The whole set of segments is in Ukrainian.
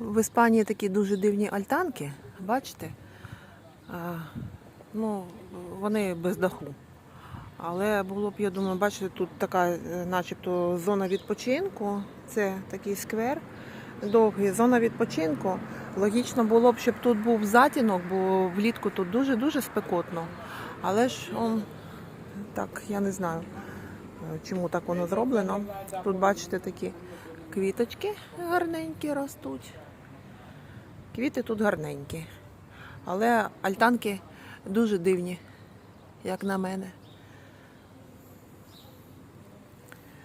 В Іспанії такі дуже дивні альтанки, бачите? Ну, вони без даху. Але було б, я думаю, бачите, тут така е, начебто зона відпочинку. Це такий сквер довгий, зона відпочинку. Логічно було б, щоб тут був затінок, бо влітку тут дуже-дуже спекотно. Але ж он, так, я не знаю, е, чому так воно зроблено. Тут, бачите, такі квіточки гарненькі ростуть. Квіти тут гарненькі. Але альтанки дуже дивні, як на мене.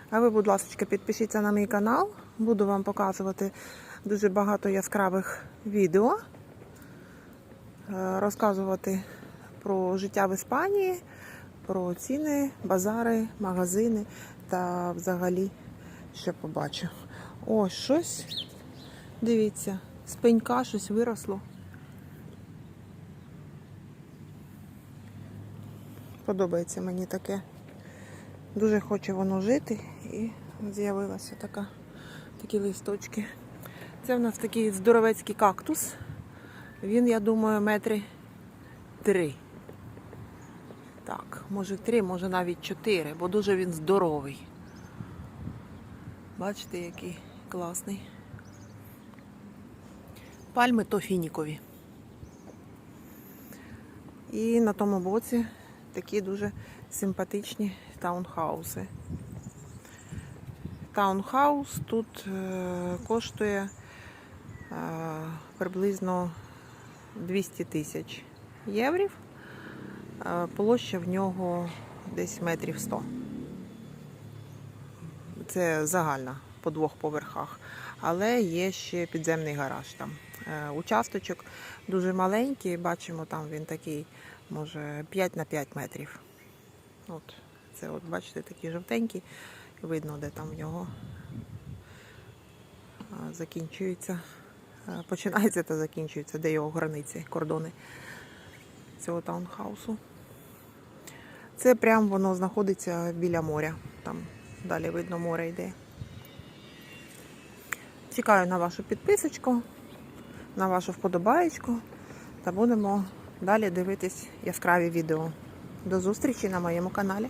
А ви, будь ласка, підпишіться на мій канал. Буду вам показувати дуже багато яскравих відео, е, розказувати про життя в Іспанії, про ціни, базари, магазини та взагалі ще побачу. О, щось. Дивіться, з пенька щось виросло. Подобається мені таке. Дуже хоче воно жити і з'явилася такі листочки. Це в нас такий здоровецький кактус. Він, я думаю, метри три. Так, може три, може навіть чотири, бо дуже він здоровий. Бачите, який класний. Пальми то фінікові. І на тому боці такі дуже симпатичні таунхауси. Таунхаус тут е, коштує е, приблизно 200 тисяч єврів. Е, площа в нього десь метрів 100. Це загальна по двох поверхах. Але є ще підземний гараж там. Е, Участочок дуже маленький, бачимо, там він такий, може, 5 на 5 метрів. От, це от, бачите, такий жовтенький. Видно, де там в нього закінчується, починається та закінчується, де його границі, кордони цього таунхаусу. Це прямо воно знаходиться біля моря. Там далі видно море йде. Чекаю на вашу підписочку, на вашу вподобаєчку та будемо далі дивитись яскраві відео. До зустрічі на моєму каналі.